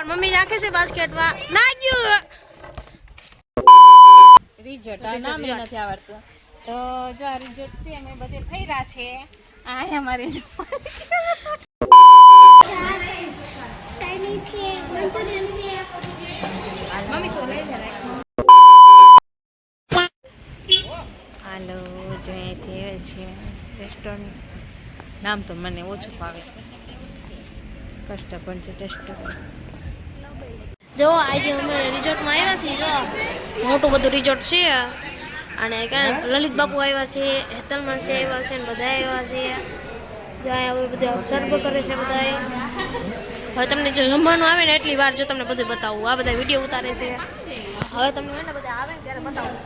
પણ મમ્મી રાખે છે બાસ્કેટમાં ગયું રિઝલ્ટ નામ નથી આવડતું. તો જો આ રિઝલ્ટ છે અમે બધે ફર્યા છે. આ અમારે ચાઇનીઝ છે મંચુરિયન છે મમ્મી તો લઈ હાલો જો અહીંથી આવે છે રેસ્ટોરન્ટ નામ તો મને ઓછું ફાવે. કષ્ટ પણ છે ટેસ્ટ જો આજે અમે રિઝોર્ટમાં આવ્યા છીએ જો. મોટું બધું રિઝોર્ટ છે. અને કાંઈ લલિત બાપુ આવ્યા છે હેતલ માનસી આવ્યા છે ને બધા આવ્યા છે. જ્યાં હવે બધા સર્વ કરે છે બધા હવે તમને જો જમવાનું આવે ને એટલી વાર જો તમને બધું બતાવું. આ બધા વીડિયો ઉતારે છે. હવે તમને હે બધા આવે ને ત્યારે બતાવું.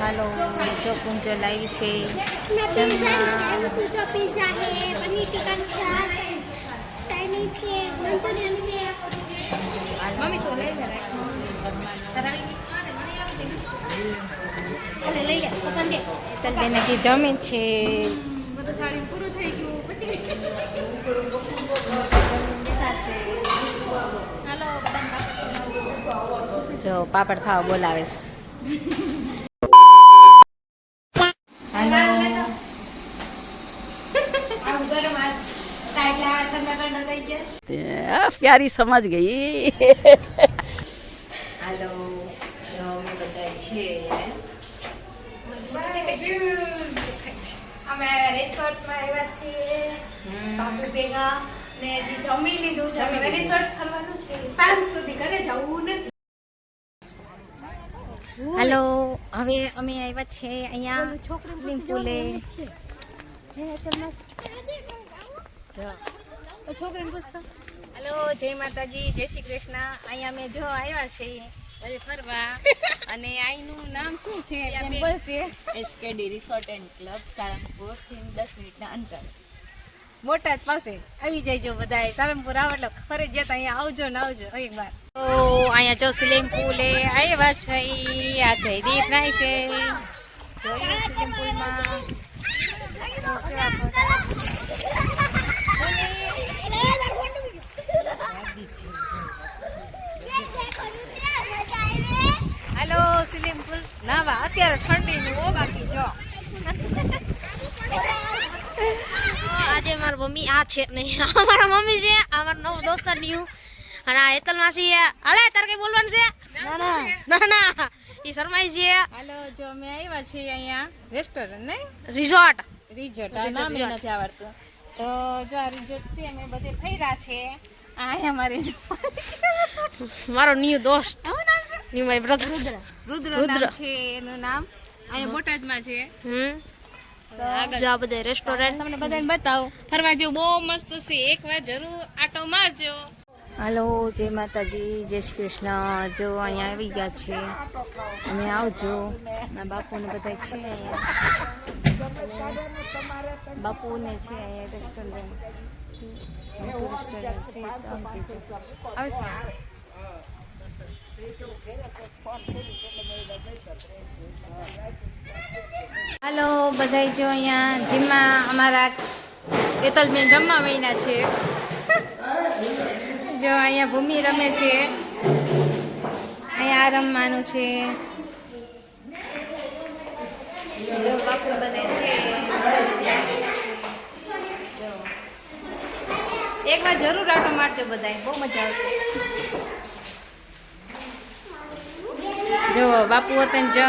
હાલો જો કુંજો લાવી છે. मैं મંચુરિયન છે જમે છે જો પાપડ ખાવા બોલાવે आ, प्यारी समझ गई હાલો જો અમે બધા છે અમે રિસોર્ટમાં આવ્યા છીએ બાપુ ભેગા ને હજી જમી લીધું છે હવે રિસોર્ટ ફરવાનું છે સાંજ સુધી ઘરે જવું નથી હાલો હવે અમે આવ્યા છે અહીંયા સ્વિમિંગ પુલે છોકરીને પૂછતા. હેલો જય માતાજી જય શ્રી કૃષ્ણ. અહીંયા અમે જો આવ્યા છીએ ફરવા. અને અહીંનું નામ શું છે? ટેમ્પલ છે. એસકેડી રિસોર્ટ એન્ડ ક્લબ સારંગપુરથી દસ મિનિટના અંતર. બોટાદ પાસે. આવી જઈજો બધા સારંગપુર આવો એટલે ફરજિયાત અહીંયા આવજો ને આવજો એક વાર. તો અહીંયા જો સ્વિમિંગ પુલે આવ્યા છે. આ જયદીપ નાય છે. સ્વિમિંગ પુલમાં તો કેવા ફોટા. હાલો સ્વિમિંગ પુલ. નાવા અત્યારે ઠંડી ઓ બાકી જો. આજે મારા મમ્મી આ છે નહીં. આ મારા મમ્મી છે આ મારા નવો દોસ્ત ન્યુ. અને આ હેતલ માસી હાલે તારે કઈ બોલવાનું છે? ના ના. એ શરમાઈ છે. હાલો જો અમે આવ્યા છીએ અહીંયા રેસ્ટોરન્ટ નહીં? રિઝોર્ટ રિઝોર્ટ આ નામ નથી આવડતું. તો જો આ રિઝોર્ટ છે અમે બધે ફર્યા છે આ અમારી મારો ન્યુ દોસ્ત. ન્યુ મારી બ્રધર રુદ્ર રુદ્ર. નામ છે એનું નામ. અહીંયા બોટાદમાં છે. હમ. જો આ બધા રેસ્ટોરન્ટ તમને બધાને બતાવું. ફરવા જેવું બહુ મસ્ત છે. એકવાર જરૂર આટો મારજો. હાલો જય માતાજી જય શ્રી કૃષ્ણ. જો અહીંયા આવી ગયા છે. તમે આવજો. ના બાપુને બધા છે અહીંયા. બાપુને છે અહીંયા રેસ્ટોરન્ટ. આવશે. હાલો બધા જો અહીંયા જીમમાં અમારા કેતલબેન રમવા મહિના છે. જો અહીંયા ભૂમિ રમે છે. અહીંયા રમવાનું છે. બાપુ એકવાર જરૂર આટો મારજો બધાય, બહુ મજા આવશે. જો, બાપુ હતા ને, જો.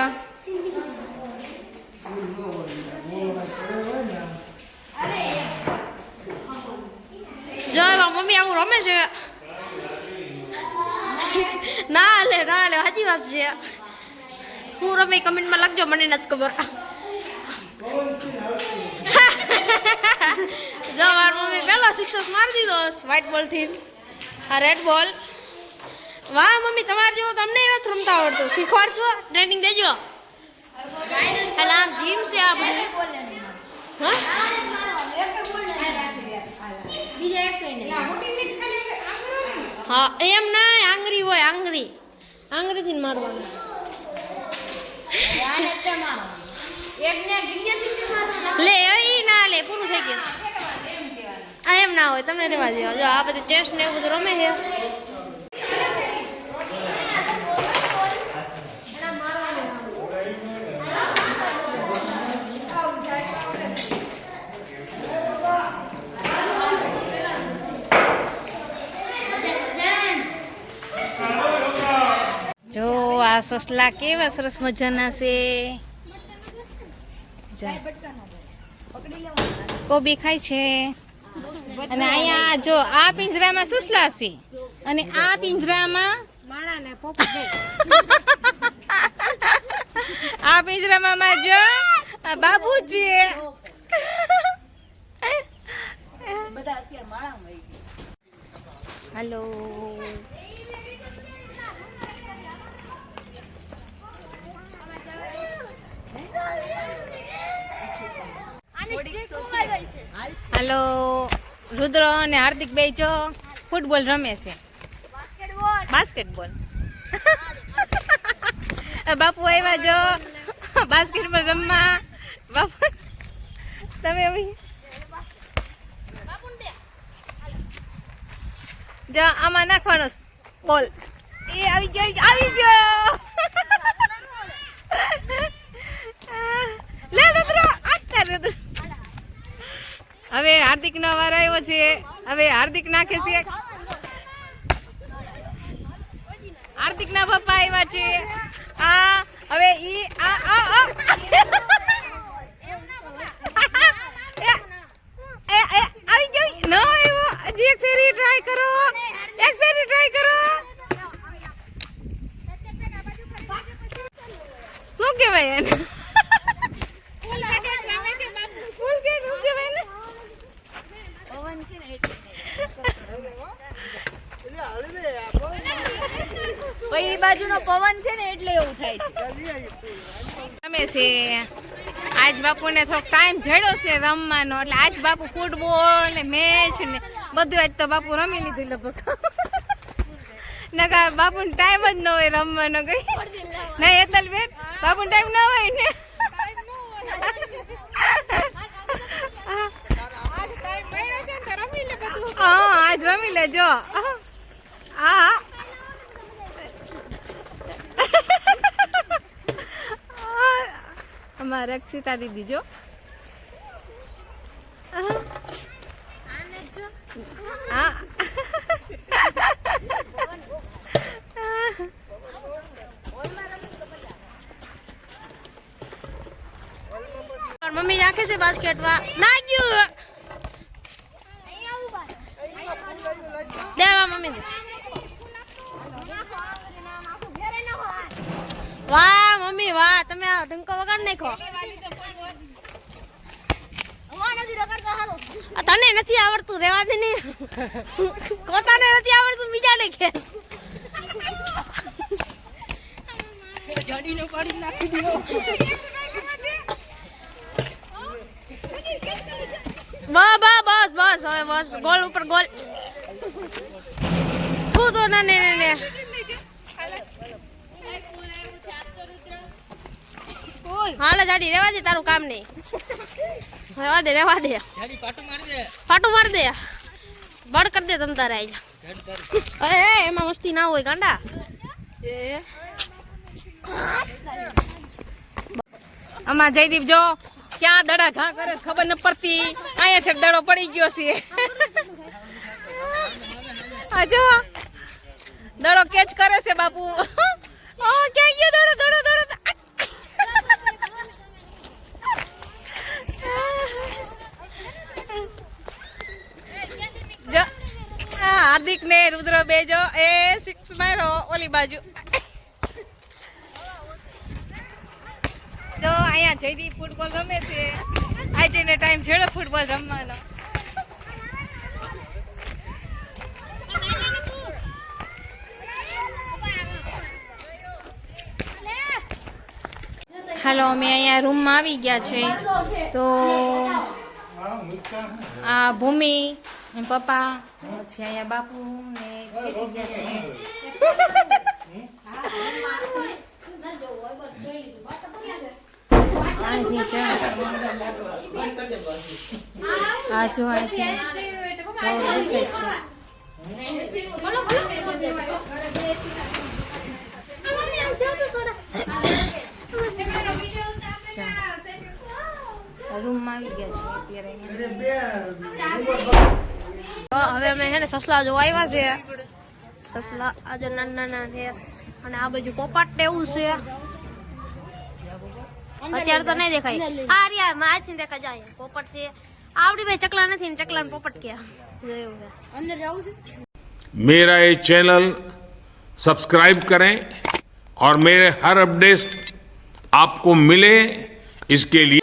જો મમ્મી આવું રમે છે. ના લે ના લે સાચી વાત છે. હું રમે કમેન્ટમાં લખજો, મને નથી ખબર. જો, મારી મમ્મી પહેલો સિક્સર મારી દીધો વ્હાઈટ બોલથી આ રેડ બોલ વાહ, મમ્મી, તમારે જેવો તમને નથી રમતા આવડતું. શીખવાડશો? ટ્રેનિંગ દેજો. હાલ આમ જીમ છે આ બધું. હા? એમ ના આંગળી હોય, આંગળી. આંગળીથી જ મારવાનું. લે, એ ના લે, પૂરું થઈ ગયું. આ એમ ના હોય, તમને રેવા દેવા જો આ બધી ચેસ ને એવું બધું રમે છે જો આ સસલા કેવા સરસ મજાના છે. કોબી ખાય છે. અને અહીંયા જો આ પિંજરામાં સસલા છે અને આ પિંજરામાં આ પિંજરામાં માં જો આ બાબુ છે હેલો. હાલો, રુદ્ર અને હાર્દિક બે જો ફૂટબોલ રમે છે. બાસ્કેટબોલ. બાપુ આવ્યા જો બાસ્કેટબોલ રમવા. બાપુ, તમે જો, આમાં નાખવાનો બોલ. એ આવી ગયો આવી ગયો લે રુદ્ર આત્તા રુદ્ર હવે હાર્દિક નો વાર આવ્યો છે. હવે હાર્દિક નાખે છે. હાર્દિક ના પપ્પા આવ્યા છે. આ હવે ઈ, આ આ આ. આવી ગયો ન આવ્યો? હજી ફેરી ટ્રાય કરો. એક ફેરી ટ્રાય કરો. શું કહેવાય એને ફૂલ કે શું કહેવાય ને પછી બાજુનો પવન છે ને એટલે એવું થાય રમે છે આજ બાપુને થોડોક ટાઈમ જડ્યો છે રમવાનો એટલે આજ બાપુ ફૂટબોલ ને મેચ ને બધું આજ તો બાપુ રમી લીધું લગભગ. નકા બાપુને ટાઈમ જ ન હોય રમવાનો કઈ. નહીં એતલ બેન બાપુને ટાઈમ ન હોય ને. હા આજ રમી લેજો. હા અમારા રક્ષિતા દીદી જો હા મારી મમ્મી નાખે છે બાસ્કેટમાં નાખ્યું દેવા મમ્મી દે વાહ મમ્મી વાહ તમે તને નથી આવડતું રેવા દે ને પોતાને નથી આવડતું બીજાને કે. બસ બસ બસ બસ, હવે બસ. ગોલ ઉપર ગોલ થૂ તો ના ને ને ને હાલે જાડી રેવા દે તારું કામ નહીં. રેવા દે રેવા દે. ફાટું મારી દે. બળ કરી દે તમ તારે આઈ જા એ એ, એમાં મસ્તી ના હોય ગાંડા. એ. આમાં જયદીપ જો ક્યાં દડા ઘા કરે ખબર ન પડતી. અહીંયા છે દડો પડી ગયો છે. આ જો. દડો કેચ કરે છે બાપુ. ઓ ક્યાં ગયો દડો દડો દડો જો આ હાર્દિક ને રુદ્ર બેજો. એ સિક્સ મારો ઓલી બાજુ. જો, અહીંયા જયદીપ ફૂટબોલ રમે છે. આજે ને ટાઈમ છેડો ફૂટબોલ રમવાનો. હાલો, અમે અહીંયા રૂમમાં આવી ગયા છે. તો આ ભૂમિ, પપ્પા પછી અહીંયા બાપુ ને બેસી ગયા છે. છે. થોડા. રૂમમાં આવી ગયા છે અત્યારે તો હવે અમે છે ને સસલા જોવા આવ્યા છે સસલા આજે નાના નાના છે અને આ બાજુ પોપટ ને એવું છે અત્યારે તો નહીં દેખાય હા રિયા માં થી દેખા જાય પોપટ છે આવડી ભાઈ ચકલા નથી ને ચકલા ને પોપટ ક્યાં જોયું છે અંદર જવું છે मेरा ये चैनल सब्सक्राइब करें और मेरे हर अपडेट आपको मिले इसके लिए